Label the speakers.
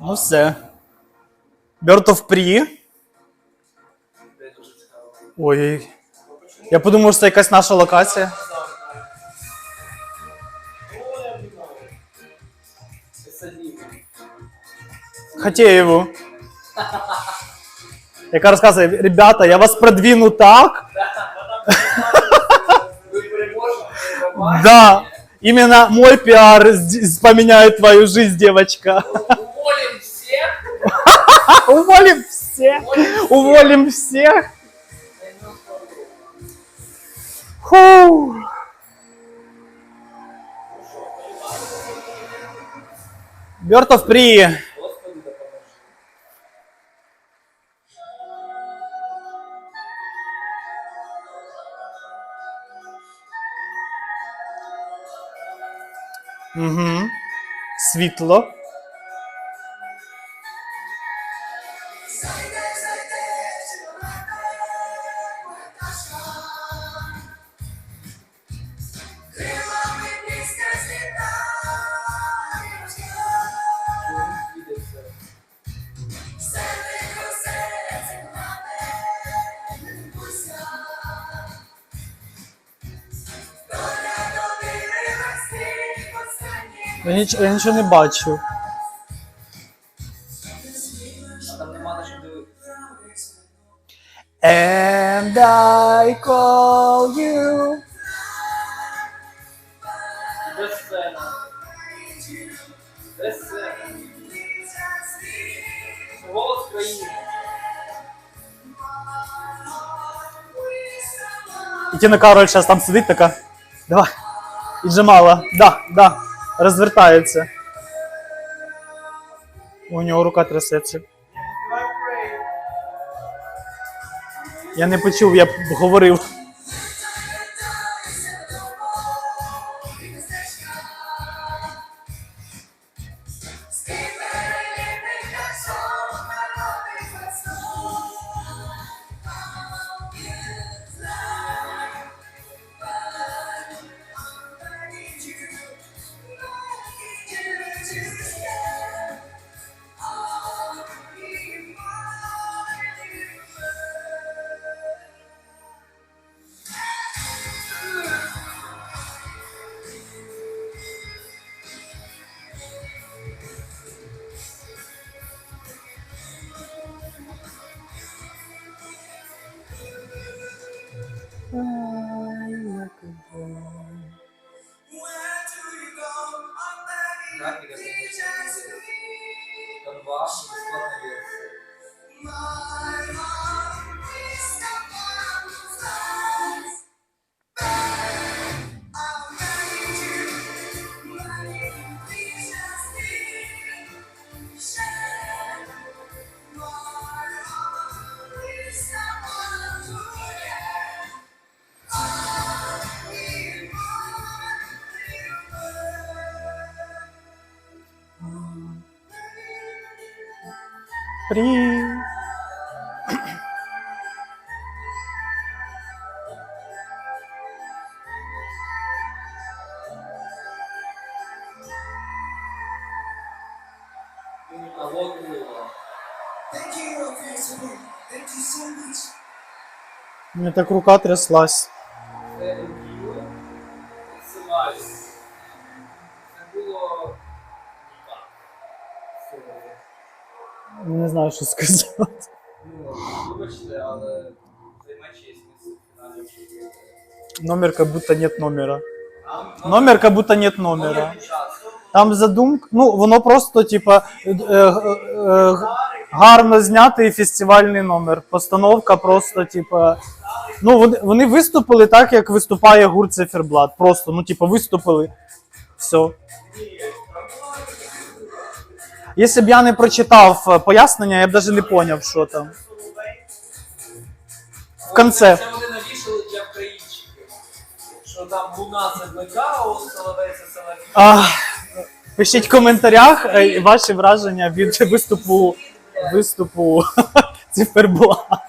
Speaker 1: Ну все. Bird of Prey. Ой. Я подумав, що це якась наша локація. Хотєєву. Яка розказує, ребята, я вас продвину так. Да. Именно мой пиар поменяет твою жизнь, девочка.
Speaker 2: Уволим всех.
Speaker 1: Уволим всех. Фу.
Speaker 2: Бертов при...
Speaker 1: Угу.
Speaker 2: Светло.
Speaker 1: Я, я нічого не бачу.
Speaker 2: Там нема що дивитися.
Speaker 1: And I call you. І Тіна Кароль зараз там сидить така. Давай. І Джамала. Да, да. Розвертається. У нього рука трясеться. Я не почув, я говорив. Привіт.
Speaker 3: much.
Speaker 1: У мене так рука тряслась.
Speaker 2: Це рев'ю. Відсилаю. Це було так. Все.
Speaker 1: Не знаю, що сказати.
Speaker 2: Ну, вибачте, але цей матч є смисл в фіналі. якщо ви-
Speaker 1: Номер как будто нет номера.
Speaker 2: А,
Speaker 1: Номер как будто нет номера. Там задумка, ну воно просто, типа, е, е, е, гарно знятий фестивальний номер. Постановка просто, типа. Ну, вони, вони виступили так, як виступає гурт Циферблат. Просто, ну, типа, виступили. Все. Якщо б я не прочитав пояснення, я б навіть не поняв, що там. В конце.
Speaker 2: Це вони навішали для українчиків. Що там луна це блекаут, соловей це соловій.
Speaker 1: Пишіть в коментарях е, ваші враження від виступу виступу Циферблат.